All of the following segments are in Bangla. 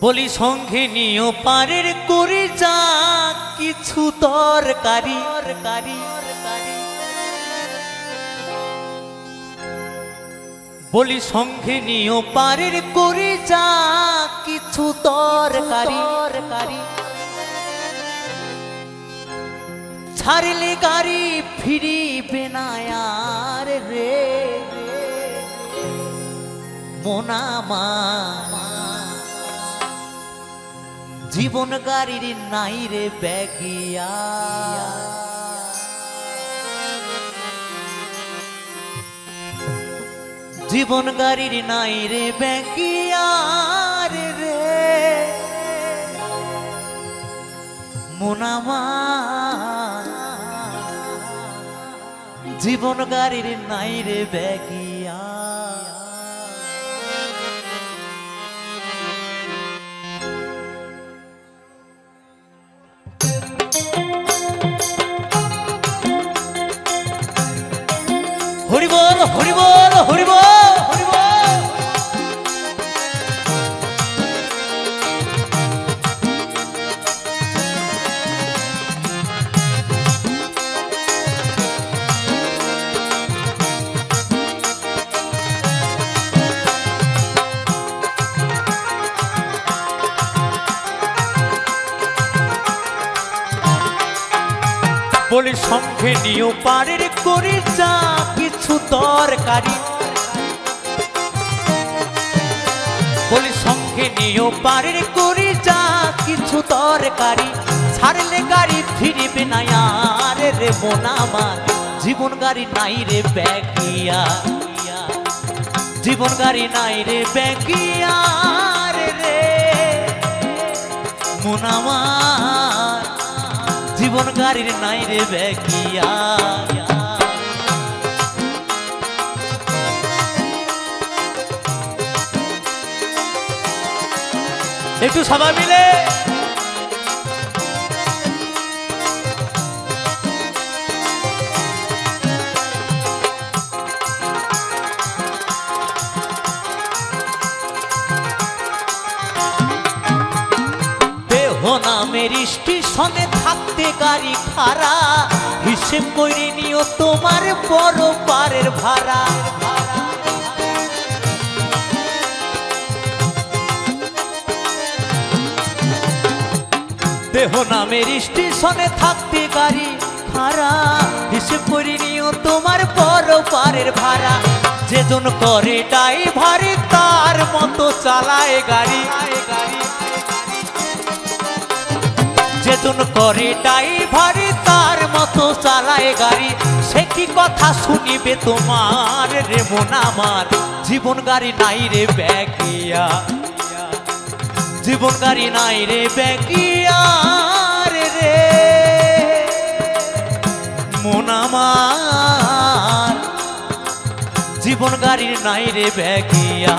বলি সঙ্গে নিও পারের করে যা কিছু তরকারি তরকারি বলি সঙ্গে নিও পারের করে যা কিছু তরকারি তরকারি ছাড়লে গাড়ি ফিরিবে না রে। মোনামা জীবন গাড়ির নাই রে ব্যাগিয়া। জীবন গাড়ির নাই রে ব্যাগিয়া রে রে। মোনামা জীবন গাড়ির নাই রে ব্যাগিয়া। হরি বল হরি বলি সঙ্গে নিও পারের করে যা কিছু তরকারি। বলি সঙ্গে নিও পারের করে যা কিছু তরকারি। ছাড়লে গাড়ি ফিরিবে না আর রে মোনামার জীবন গাড়ি নাই রে ব্যাগিয়া। জীবন গাড়ি নাই রে ব্যাগিয়া। জীবন গাড়ির নাই রে বেকিয়া একটু সবাই মিলে স্টেশনে থাকতে গাড়ি খারা হিসেব করে নিও তোমার বড় পারের ভাড়া। দেহ নামের স্টেশনে থাকতে গাড়ি খারা হিসেব করে নিও তোমার বড় পারের ভাড়া। যেজন করে ড্রাইভারে তার মতো চালায় গাড়ি গাড়ি। যেজন করে ড্রাইভারে, তার মতো চালায় গাড়ি। সে কি কথা শুনিবে তোমার রে মন আমার? জীবন গাড়ি নাই রে ব্যাগিয়া। জীবন গাড়ি নাই রে ব্যাগিয়া রে মন আমার। জীবন গাড়ির নাই রে ব্যাগিয়া।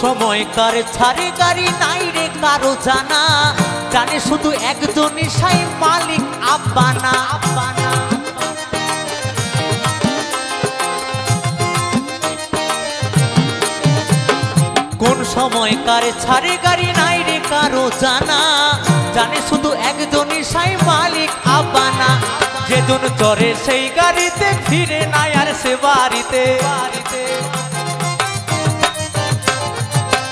কোন সময় কার ছাড়ে গাড়ি নাই রে কারও জানা। জানে শুধু একজনই সাই মালিক আব্বানা আব্বানা। কোন সময় কার ছাড়ে গাড়ি নাই রে কারও জানা। জানে শুধু একজনই সাই মালিক আব্বানা। যেজন চরে সেই গাড়িতে, ফিরে নাই আর সে বাড়িতে বাড়িতে।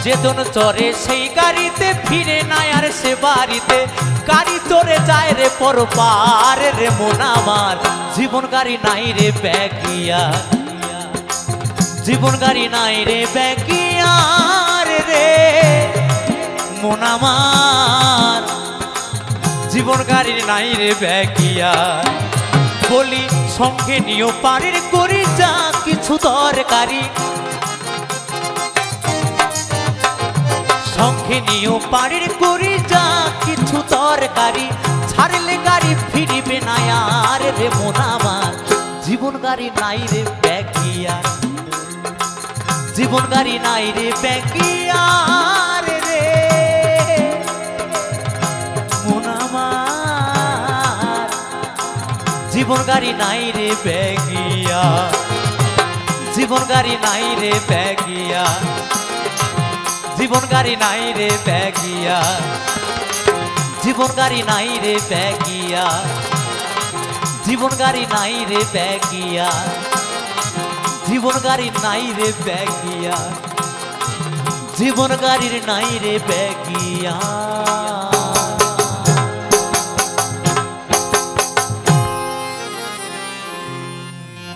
যেজন চরে সেই গাড়িতে ফিরে নাই আর সে বাড়িতে। গাড়ি চড়ে যায় রে পরপার রে মন আমার। জীবন গাড়ি নাই রে ব্যাগিয়া। জীবন গাড়ি নাই রে ব্যাগিয়া রে মন আমার। জীবন গাড়ির নাই রে ব্যাগিয়া। বলি সঙ্গে নিও পারের করি যা কিছু দরকারি। সঙ্গে নিয়েও পাড়ির করি যা কিছু তরকারি। ছাড়লে গাড়ি ফিরিবে না আর রে মন জীবন গাড়ি নাই রে ব্যাগিয়া জীবন গাড়ি নাই রে ব্যাগিয়ার রে মন জীবন গাড়ি নাই রে ব্যাগিয়া জীবন গাড়ি নাই রে ব্যাগিয়া জীবন গাড়ি নাই রে ব্যাগিয়া জীবন গাড়ি নাই রে ব্যাগিয়া জীবন গাড়ি নাই রে ব্যাগিয়া জীবন গাড়ি নাই রে ব্যাগিয়া জীবন গাড়ির নাই রে ব্যাগিয়া